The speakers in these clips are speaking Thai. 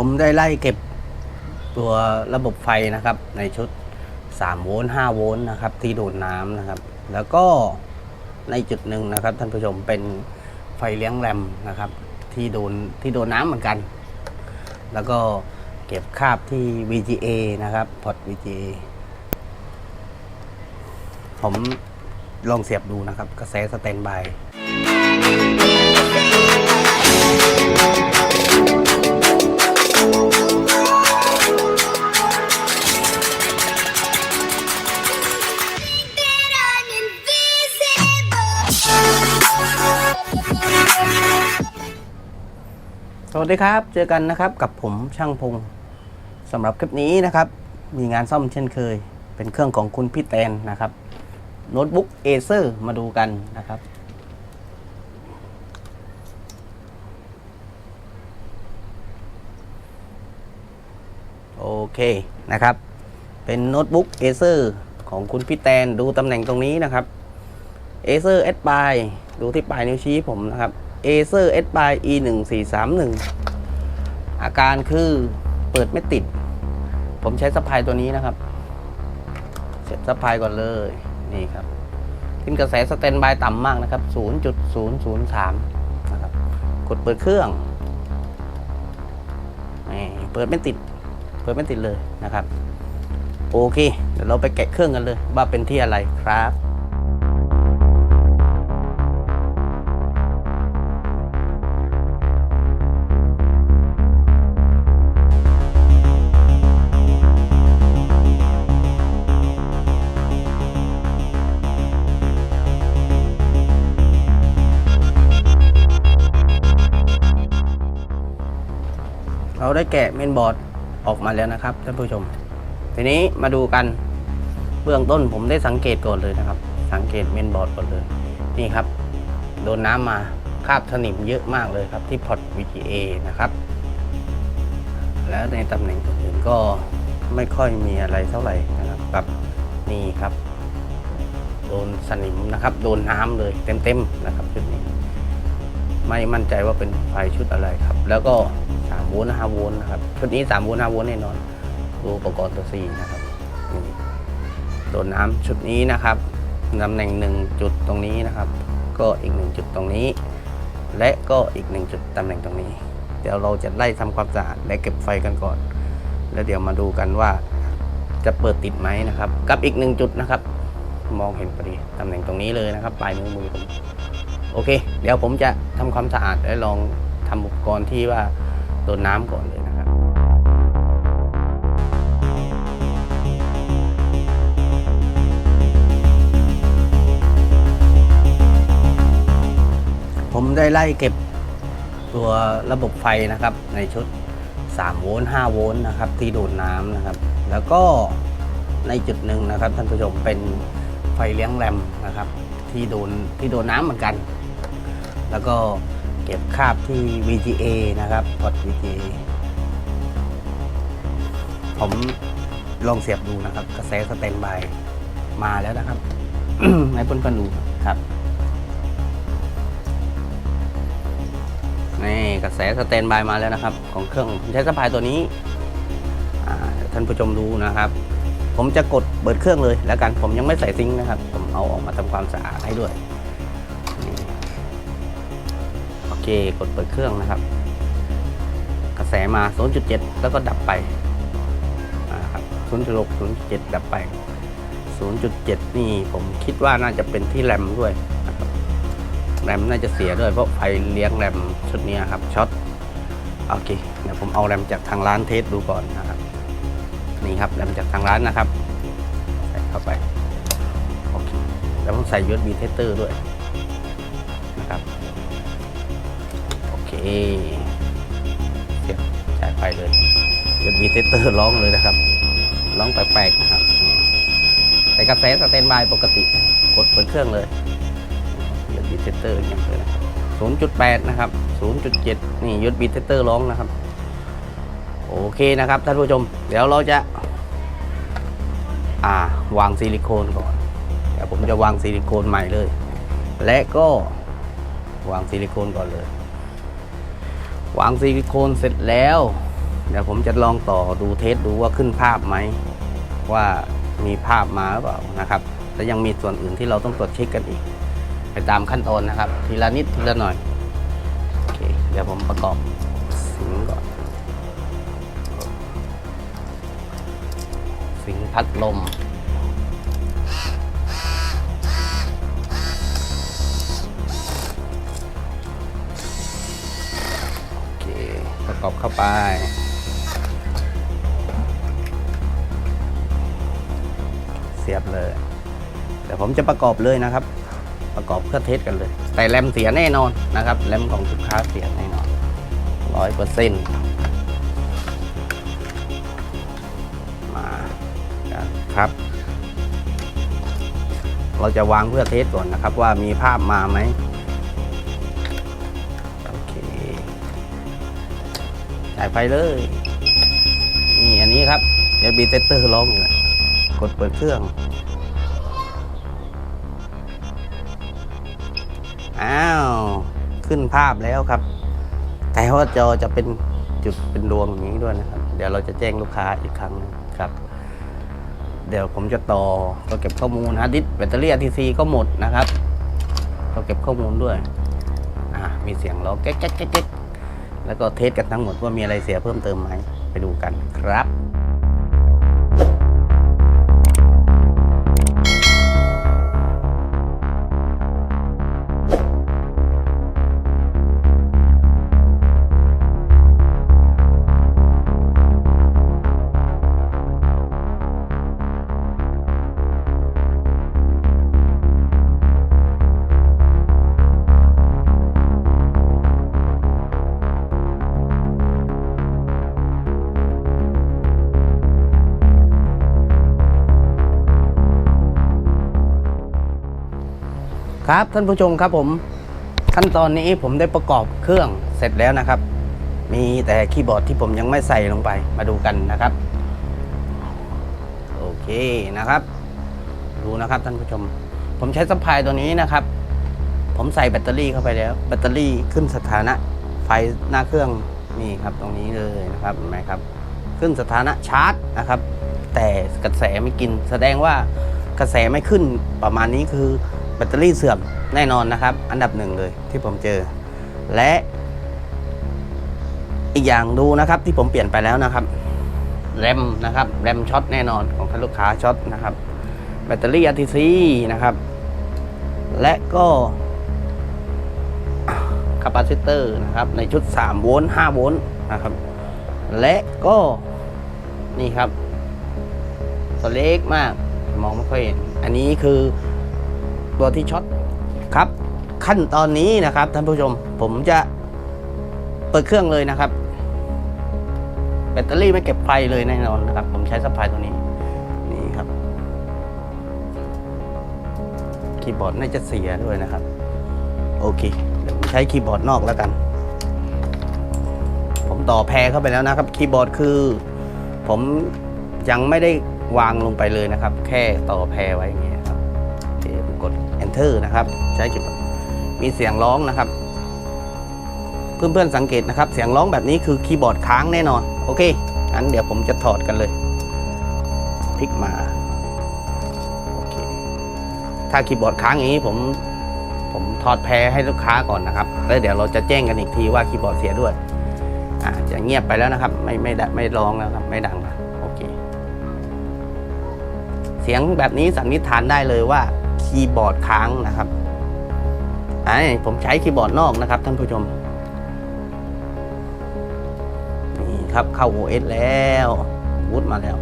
ผมได้ไล่เก็บตัวระบบไฟนะครับ ในชุด 3 โวลต์ 5 โวลต์นะครับ ที่ดูดน้ำนะครับ แล้วก็ในจุดหนึ่งนะครับ ท่านผู้ชมเป็นไฟเลี้ยงแรมนะครับ ที่โดนที่โดนน้ำเหมือนกัน แล้วก็เก็บคาบที่ VGA นะครับพอร์ต VGA ผมลองเสียบดูนะครับ กระแสสแตนบาย วัสดีครับ เจอกันนะครับกับผมช่างพงสำหรับคลิปนี้นะครับ มีงานซ่อมเช่นเคย เป็นเครื่องของคุณพี่แตนนะครับโน้ตบุ๊กเอเซอร์มาดูกันนะครับ โอเคนะครับ เป็นโน้ตบุ๊กเอเซอร์ของคุณพี่แตนดูตำแหน่งตรงนี้นะครับ Acer S p y ดูที่ปลายนิ้วชี้ผมนะครับ Acer S p y E 1 4 3 1อาการคือเปิดไม่ติด ผมใช้สะพายตัวนี้นะครับ เสียบสะพายก่อนเลยนี่ครับขึ้นกระแสสแตนบายต่ำมากนะครับ 0.003 นะครับ กดเปิดเครื่องนี่เปิดไม่ติด เปิดไม่ติดเลยนะครับ โอเค เดี๋ยวเราไปแกะเครื่องกันเลย ว่าเป็นที่อะไรครับ เราได้แกะเมนบอร์ดออกมาแล้วนะครับท่านผู้ชม ทีนี้มาดูกันเบื้องต้นผมได้สังเกตก่อนเลยนะครับ สังเกตเมนบอร์ดก่อนเลย นี่ครับ โดนน้ำมาคาบสนิมเยอะมากเลยครับที่พอร์ต VGA นะครับ แล้วในตำแหน่งอื่นก็ไม่ค่อยมีอะไรเท่าไหร่นะครับกับนี่ครับ โดนสนิมนะครับ โดนน้ำเลยเต็มๆนะครับ ชุดนี้ ไม่มั่นใจว่าเป็นไฟชุดอะไรครับ แล้วก็3โวลต์5โวลต์นะครับชุดนี้3โวลต์5โวลต์แน่นอนดูอุปกรณ์ตัว C นะครับนี่โดนน้ำชุดนี้นะครับตำแหน่งหนึ่งจุดตรงนี้นะครับ ก็อีกหนึ่งจุดตรงนี้ และก็อีกหนึ่งจุดตำแหน่งตรงนี้ เดี๋ยวเราจะไล่ทำความสะอาดและเก็บไฟกันก่อน แล้วเดี๋ยวมาดูกันว่าจะเปิดติดไหมนะครับ กับอีกหนึ่งจุดนะครับ มองเห็นพอดีตำแหน่งตรงนี้เลยนะครับ ปลายนิ้วมือผมโอเค เดี๋ยวผมจะ ทำความสะอาดและลองทำอุปกรณ์ที่ว่าโดนน้ำก่อนเลยนะครับ ผมได้ไล่เก็บตัวระบบไฟนะครับในชุด 3 โวลต์ 5 โวลต์นะครับที่ดูดน้ำนะครับ แล้วก็ในจุดหนึ่งนะครับท่านผู้ชมเป็นไฟเลี้ยงแรมนะครับที่โดนที่โดนน้ำเหมือนกัน แล้วก็เก็บคาบที่ VGA นะครับพอร์ต VGA ผมลองเสียบดูนะครับ กระแสสแตนบายมาแล้วนะครับให้เพื่อนๆดูครับนี่กระแสสแตนบายมาแล้วนะครับ ของเครื่องผมใช้สะพายตัวนี้ท่านผู้ชมดูนะครับ ผมจะกดเปิดเครื่องเลยแล้วกันผมยังไม่ใส่ซิงค์นะครับ ผมเอาออกมาทำความสะอาดให้ด้วย กดเปิดเครื่องนะครับ กระแสมา 0.7 แล้วก็ดับไปนะครับ0.6 0.7 ดับไป 0.7 นี่ผมคิดว่าน่าจะเป็นที่แรมด้วยนะครับแรมน่าจะเสียด้วยเพราะไฟเลี้ยงแรมชุดนี้ครับช็อตโอเคเดี๋ยวผมเอาแรมจากทางร้านเทสดูก่อนนะครับนี่ครับแรมจากทางร้านนะครับใส่เข้าไปโอเคแล้วผมใส่ USB tester ด้วยนะครับ เคเสียบจ่ายไฟเลย USB tester ร้องเลยนะครับ ร้องแปลกๆนะครับใส่กระแสสแตนบายปกติ กดเปิดเครื่องเลย USB tester อย่างเลยนะครับ0.8 นะครับ 0.7 นี่ USB tester ร้องนะครับ โอเคนะครับท่านผู้ชม เดี๋ยวเราจะ อ่าวางซิลิโคนก่อนเดี๋ยวผมจะวางซิลิโคนใหม่เลย และก็วางซิลิโคนก่อนเลย วางซิลิโคนเสร็จแล้ว เดี๋ยวผมจะลองต่อดูเทสดูว่าขึ้นภาพไหม ว่ามีภาพมาหรือเปล่านะครับและยังมีส่วนอื่นที่เราต้องตรวจเช็คกันอีก ไปตามขั้นตอนนะครับ ทีละนิดทีละหน่อยโอเคเดี๋ยวผมประกอบสิงค์ก่อน สิงพัดลม ประกอบเข้าไป เสียบเลยเดี๋ยวผมจะประกอบเลยนะครับ ประกอบเพื่อเทสกันเลย แต่แรมเสียแน่นอนนะครับแรมของลูกค้าเสียแน่นอนร้อยเปอร์เซ็นต์มาครับเราจะวางเพื่อเทสก่อนนะครับว่ามีภาพมาไหม จ่ายไฟเลย นี่อันนี้ครับเดี๋ยวบีเตเตอร์ร้องอยู่นะกดเปิดเครื่อง อ้าว ขึ้นภาพแล้วครับ แต่ว่าจอจะเป็นจุดเป็นดวงอย่างนี้ด้วยนะครับ เดี๋ยวเราจะแจ้งลูกค้าอีกครั้งนึงครับ เดี๋ยวผมจะต่อก็เก็บข้อมูลฮาร์ดดิสก์แบตเตอรี่ RTC ก็หมดนะครับก็เก็บข้อมูลด้วย อ่ามีเสียงร้องแก๊กแก๊กแก๊ก แล้วก็เทสกันทั้งหมดว่ามีอะไรเสียเพิ่มเติมไหมไปดูกันครับ ครับท่านผู้ชมครับผมขั้นตอนนี้ผมได้ประกอบเครื่องเสร็จแล้วนะครับ มีแต่คีย์บอร์ดที่ผมยังไม่ใส่ลงไปมาดูกันนะครับ โอเคนะครับ ดูนะครับท่านผู้ชม ผมใช้สัพพายตัวนี้นะครับ ผมใส่แบตเตอรี่เข้าไปแล้ว แบตเตอรี่ขึ้นสถานะ ไฟหน้าเครื่องนี่ครับตรงนี้เลยนะครับเห็นไหมครับ ขึ้นสถานะชาร์จนะครับ แต่กระแสไม่กินแสดงว่ากระแสไม่ขึ้นประมาณนี้คือ แบตเตอรี่เสื่อมแน่นอนนะครับ อันดับหนึ่งเลยที่ผมเจอ และอีกอย่างดูนะครับที่ผมเปลี่ยนไปแล้วนะครับแรมนะครับแรมช็อตแน่นอนของท่านลูกค้าช็อตนะครับ แบตเตอรี่ RTC นะครับ และก็คาปาซิเตอร์นะครับ ในชุด 3 โวลต์5โวลต์นะครับ และก็นี่ครับตัวเล็กมากมองไม่ค่อยเห็น อันนี้คือ ตัวที่ช็อตครับ ขั้นตอนนี้นะครับท่านผู้ชมผมจะเปิดเครื่องเลยนะครับ แบตเตอรี่ไม่เก็บไฟเลยแน่นอนนะครับ ผมใช้สัพพายตัวนี้นี่ครับคีย์บอร์ดน่าจะเสียด้วยนะครับ โอเคเดี๋ยวผมใช้คีย์บอร์ดนอกแล้วกัน ผมต่อแพรเข้าไปแล้วนะครับคีย์บอร์ดคือ ผมยังไม่ได้วางลงไปเลยนะครับ แค่ต่อแพรไว้อย่างเงี้ย กด enter นะครับ ใช้คีย์บอร์ดมีเสียงร้องนะครับ เพื่อนๆสังเกตนะครับ เสียงร้องแบบนี้คือคีย์บอร์ดค้างแน่นอน โอเคงั้นเดี๋ยวผมจะถอดกันเลยพลิกมาโอเคถ้าคีย์บอร์ดค้างอย่างนี้ผมผมถอดแพรให้ลูกค้าก่อนนะครับ แล้วเดี๋ยวเราจะแจ้งกันอีกทีว่าคีย์บอร์ดเสียด้วยอ่าจะเงียบไปแล้วนะครับ ไม่ไม่ได้ไม่ร้องแล้วครับ ไม่ดังแล้วโอเค เสียงแบบนี้สันนิษฐานได้เลยว่า คีย์บอร์ดค้างนะครับไอ้ผมใช้คีย์บอร์ดนอกนะครับท่านผู้ชม นี่ครับเข้า OS แล้ววูดมาแล้ว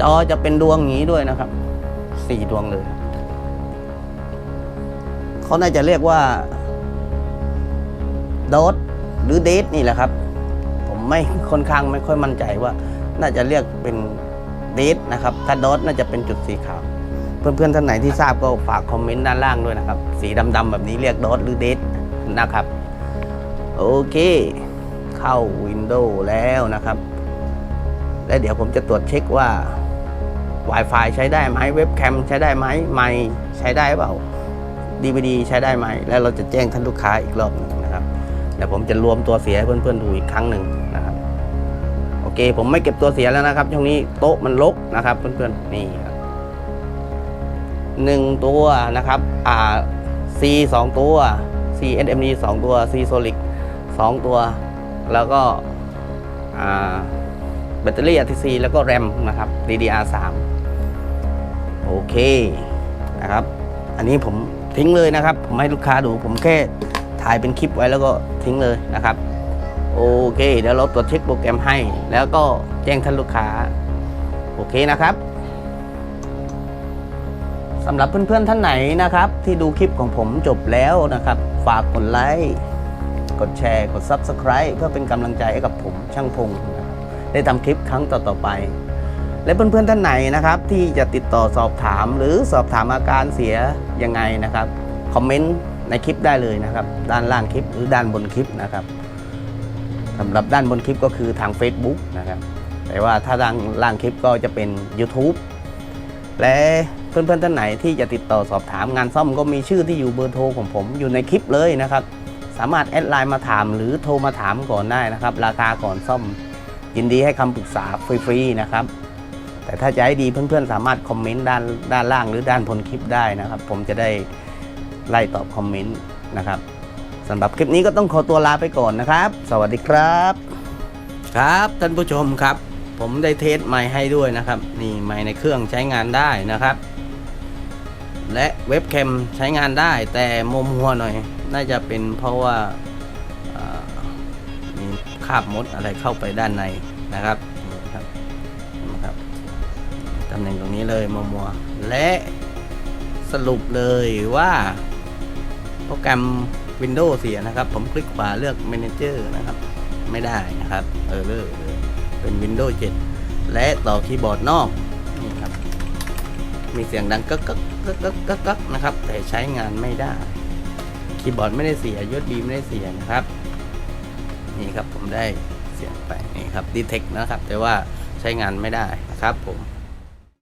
จอจะเป็นดวงอย่างนี้ด้วยนะครับ สี่ดวงเลย เขาน่าจะเรียกว่าโดสหรือเดทนี่แหละครับ ผมไม่ค่อนข้างไม่ค่อยมั่นใจว่า น่าจะเรียกเป็นเดทนะครับ ถ้าโดสน่าจะเป็นจุดสีขาว เพื่อนๆท่านไหนที่ทราบก็ฝากคอมเมนต์ด้านล่างด้วยนะครับ สีดำๆแบบนี้เรียกโดสหรือเดทนะครับ โอเค เข้า Windows แล้วนะครับ และเดี๋ยวผมจะตรวจเช็คว่า Wi-Fi ใช้ได้ไหมเว็บแคมใช้ได้ไหมไมค์ใช้ได้เปล่า DVD ใช้ได้ไหม แล้วเราจะแจ้งท่านลูกค้าอีกรอบนึงนะครับเดี๋ยวผมจะรวมตัวเสียให้เพื่อนๆดูอีกครั้งหนึ่งนะครับโอเค ผมไม่เก็บตัวเสียแล้วนะครับช่วงนี้โต๊ะมันรกนะครับ เพื่อนๆนี่ ครับหนึ่งตัวนะครับอ่า C สองตัว C SMD สองตัว C Solid สองตัว แล้วก็อ่าแบตเตอรี่ RTC แล้วก็แรมนะครับ DDR 3โอเคนะครับ อันนี้ผมทิ้งเลยนะครับ ผมให้ลูกค้าดู ผมแค่ถ่ายเป็นคลิปไว้แล้วก็ทิ้งเลยนะครับโอเคเดี๋ยวเราตรวจเช็คโปรแกรมให้ แล้วก็แจ้งท่านลูกค้า โอเคนะครับ สำหรับเพื่อนๆท่านไหนนะครับ ที่ดูคลิปของผมจบแล้วนะครับ ฝากกดไลค์กดแชร์กด Subscribe เพื่อเป็นกำลังใจให้กับผมช่างพงนะครับได้ทำคลิปครั้งต่อๆไป และเพื่อนๆท่านไหนนะครับ ที่จะติดต่อสอบถามหรือสอบถามอาการเสียยังไงนะครับคอมเมนต์ในคลิปได้เลยนะครับ ด้านล่างคลิปหรือด้านบนคลิปนะครับสำหรับด้านบนคลิปก็คือทาง Facebook นะครับแต่ว่าถ้าด้านล่างคลิปก็จะเป็น YouTube และเพื่อนๆท่านไหนที่จะติดต่อสอบถามงานซ่อมก็มีชื่อที่อยู่เบอร์โทรของผมอยู่ในคลิปเลยนะครับ สามารถแอดไลน์มาถามหรือโทรมาถามก่อนได้นะครับ ราคาก่อนซ่อม ยินดีให้คำปรึกษาฟรีๆนะครับ แต่ถ้าจะให้ดีเพื่อนๆ สามารถคอมเมนต์ด้านด้านล่างหรือด้านบนคลิปได้นะครับ ผมจะได้ไล่ตอบคอมเมนต์นะครับสำหรับคลิปนี้ก็ต้องขอตัวลาไปก่อนนะครับ สวัสดีครับ ครับท่านผู้ชมครับ ผมได้เทสไมค์ให้ด้วยนะครับ นี่ไมค์ในเครื่องใช้งานได้นะครับ และเว็บแคมใช้งานได้ แต่มุมหัวหน่อย น่าจะเป็นเพราะว่ามีคราบมดอะไรเข้าไปด้านในนะครับนี่ครับนะครับตำแหน่งตรงนี้เลยมัวมัวๆและสรุปเลยว่า โปรแกรม Windows เสียนะครับ ผมคลิกขวาเลือก Manager นะครับ ไม่ได้นะครับ เออเลย เป็น Windows 7 และต่อคีย์บอร์ดนอกนี่ครับมีเสียงดังกักกักกักกักกักกักนะครับ แต่ใช้งานไม่ได้ คีย์บอร์ดไม่ได้เสียยศดีไม่ได้เสียนะครับ นี่ครับผมได้เสียงไปนี่ครับดีเทคนะครับ แต่ว่าใช้งานไม่ได้นะครับผม